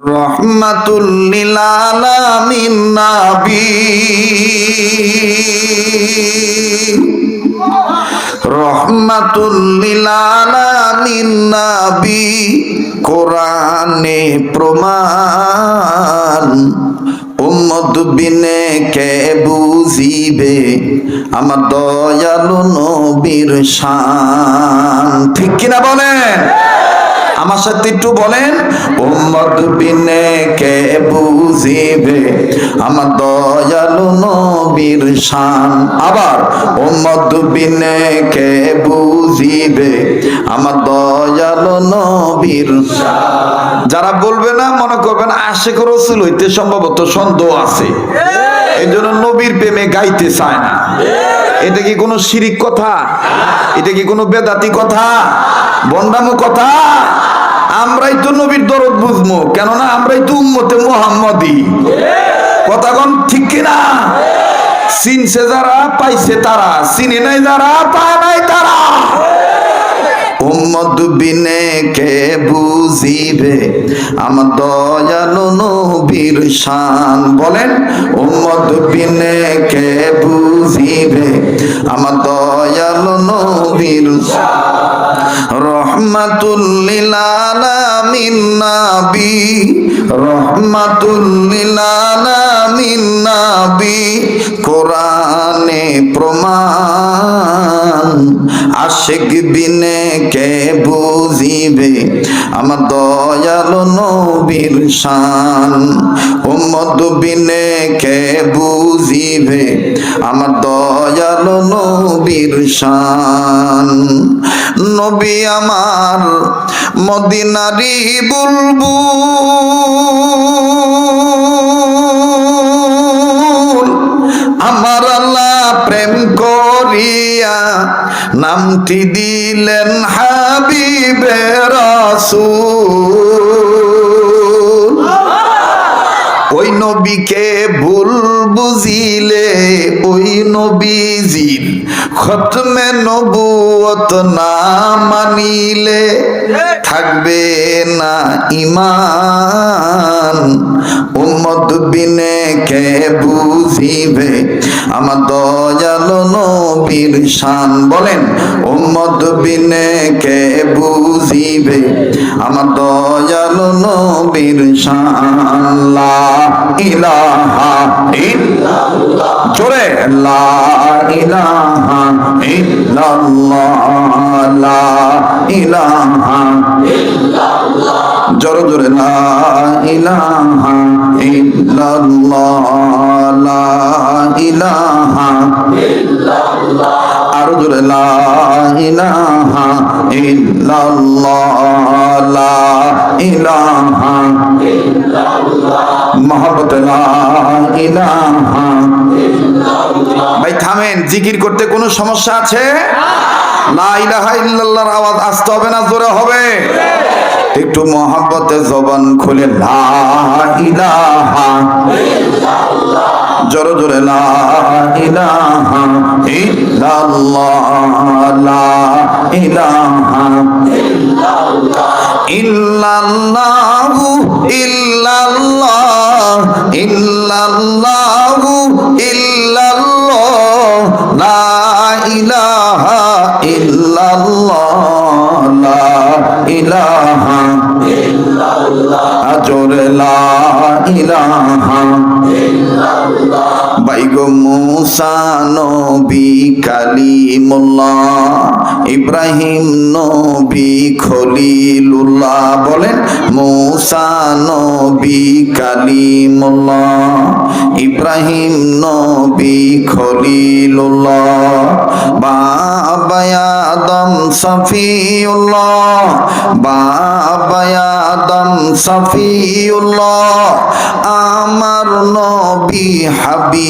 রহমাতুল্লিল আলামিন নাবী। রহমাতুল্লিল আলামিন নাবী। কোরআনে প্রমাণ, উম্মত বিনে কে বুঝিবে? আমার দয়ালু নবীর শান। ঠিক কিনা বলেন? আমার সাথে একটু বলেন উম্মত বিনে কে বুঝিবে? আমার দয়ালু নবীর শান। আবার উম্মত বিনে কে বুঝিবে? আমার দয়ালু নবীর যারা বলবে না মনে করবেন আশেখ রসুল হইতে সম্ভবত সন্দেহ আছে। এই জন্য নবীর প্রেমে গাইতে চায় না। এটা কি কোনো শিরিক কথা? এটা কি কোনো বেদাতি কথা? বন্ডামো কথা? আমরাই তো নবীর দরদ বুঝব কেননা আমরাই তো উম্মতে মোহাম্মদি। কথাগণ ঠিক কিনা? চিনছে যারা, পাইছে তারা। চিনে নাই যারা, পায় নাই তারা। উম্মত বিনে কে বুঝিবে? আমার দয়ালু নবীর শান। বলেন, উম্মত বিনে কে বুঝিবে? আমার দয়ালু নবীর রহমাতুল্লিল আলামিন নাবী। রহমাতুল্লিল আলামিন নাবী। কোরআনে প্রমাণ আশেক বিনে কে বুঝিবে? আমার দয়ালু নবীর শান। উম্মত বিনে কে বুঝিবে? আমার দয়ালু নবীর শান। নবী আমার মদিনারি বুলবুল। আমার নামটি দিলেন হাবিবে রাসূল। ওই নবীকে ভুল বুঝিলে, ওই নবীজির খতমে নবুয়ত না মানিলে, থাকবে না ইমান। উম্মত বিনে কে বুঝিবে? আমার দয়ালু নবীর শান বলেন, উম্মত বিনে কে বুঝিবে? আমার দয়ালু নবীর শান। লা ইলাহা ইল্লাল্লাহ। জোরে, লা ইলাহা ইল্লাল্লাহ। লা ইলাহা আরও লা লা ইলাহা লা ভাই থামেন জিকির করতে কোনো সমস্যা আছে না ইলাহা ইল্লাল্লাহর আওয়াজ আসতে হবে না জোরে হবে একটু মহাব্বতে জবান খুলে ইলাহা জোরে জোরে, লা ইলাহা ইল্লাল্লাহ, লা ইল্লাল্লাহু। লা ইলাহা লা জোরে লা ইলাহা বাইগো মুসা নবী কালিমুল্লাহ, ইব্রাহিম নবী খলিলুল্লাহ বলেন, মুসা নবী কালিমুল্লাহ, ইব্রাহিম নবী খলিলুল্লাহ, বাবা আদম সফিউল্লাহ, বাবা আদম সফিউল্লাহ, আমার নবী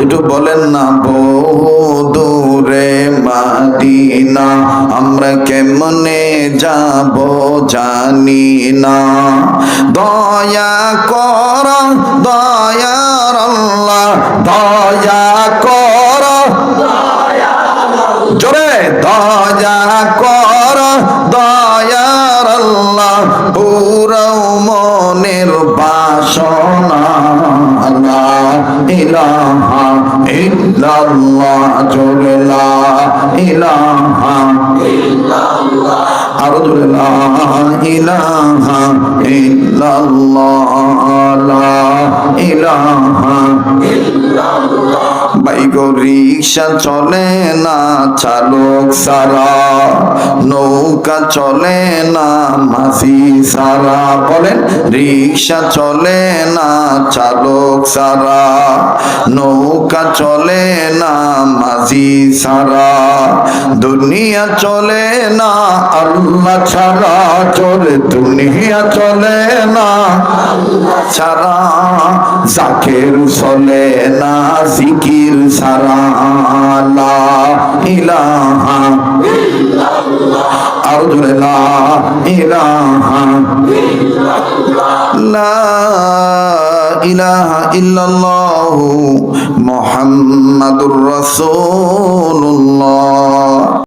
একটু বলেন না বহু দূরে মাদিনা, আমরা কেমনে যাব জানি না। দয়া কর দয়ার আল্লাহ, দয়া কর। জোরে, দয়া কর দয়ার আল্লাহ, পুরো মনের বাসনা ইলাহা ইল্লাল্লাহ জোরে লা ইলাহা আরও জোরে লা ইলাহা ইল্লাল্লাহ ইলাহা বাইক রিক্সা চলে না, চালক সারা, নৌকা চলে না মাসি সারা। বলেন, রিক্সা চলে না, চালক সারা, নৌকা চলে না, মাঝি সারা। দুনিয়া চলে না, আল্লাহ ছাড়া চলে, দুনিয়া চলে না ছাড়া জাকের চলে না, জিকির সারা লা ইলাহা আর জোরে লা ইলাহা লা ইলাহা ইল্লাল্লাহ